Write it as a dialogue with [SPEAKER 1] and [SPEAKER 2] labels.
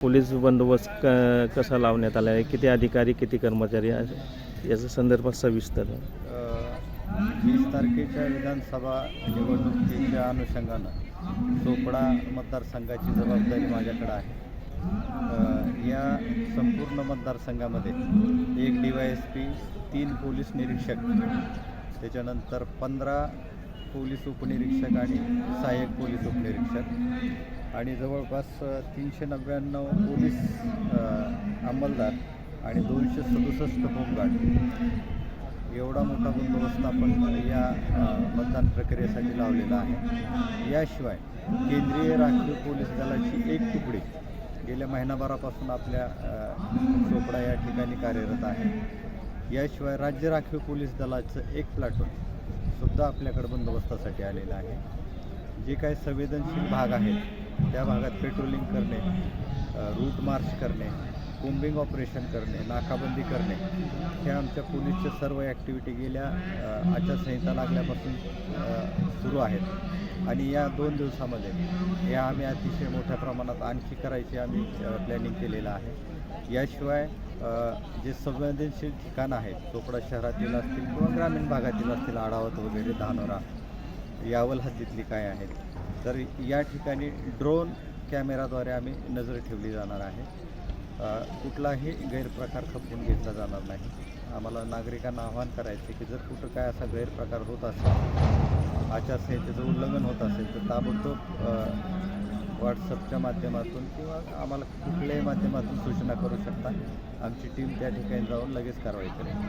[SPEAKER 1] Police बंदोबस्त क कसा लावण्यात आला आहे? किती अधिकारी किती कर्मचारी आहे? याच्या संदर्भात सविस्तर.
[SPEAKER 2] वीस तारखेच्या विधानसभा निवडणुकीच्या अनुषंगानं चोपडा मतदारसंघाची जबाबदारी माझ्याकडे आहे. अ, या संपूर्ण मतदारसंघामध्ये एक डी वाय एस पी तीन पोलीस निरीक्षक त्याच्यानंतर पंधरा पोलीस उपनिरीक्षक आणि सहाय्यक पोलीस उपनिरीक्षक आणि जवळपास तीनशे नव्याण्णव पोलीस अंमलदार आणि दोनशे सदुसष्ट होमगार्ड एवढा मोठा बंदोबस्त आपण या मतदान प्रक्रियेसाठी लावलेला आहे. याशिवाय केंद्रीय राखीव पोलीस दलाची एक तुकडी गेल्या महिनाभरापासून आपल्या चोपडा या ठिकाणी कार्यरत आहे. याशिवाय राज्य राखीव पोलीस दलाचं एक प्लॅटून सुद्धा आपल्याकडे बंदोबस्तासाठी आलेलं आहे. जे काही संवेदनशील भाग आहेत त्या भागात पेट्रोलिंग करणे रूट मार्च करणे कोम्बिंग ऑपरेशन करणे नाकाबंदी करणे हे आमच्या पोलीसच्या सर्व ॲक्टिव्हिटी गेल्या आचारसंहिता लागल्यापासून सुरू आहेत. आणि या दोन दिवसामध्ये हे आम्ही अतिशय मोठ्या प्रमाणात आणखी करायची आम्ही प्लॅनिंग केलेलं आहे. याशिवाय जे संवेदनशील ठिकाणं आहेत चोपडा शहरातील असतील किंवा ग्रामीण भागातील असतील आढावत वगैरे धानोरा यावल हद्दीतली काय आहेत तर या ठिकाणी ड्रोन कॅमेराद्वारे आम्ही नजर ठेवली जाणार आहे. कुठलाही गैरप्रकार खपवून घेतला जाणार नाही. आम्हाला नागरिकांना आवाहन करायचं की जर कुठं काय असा गैरप्रकार होत असेल आचारसंहितेचं उल्लंघन होत असेल तर ताबडतोब व्हॉट्सअपच्या माध्यमातून किंवा आम्हाला कुठल्याही माध्यमातून सूचना करू शकता. आमची टीम त्या ठिकाणी जाऊन लगेच कारवाई करेल.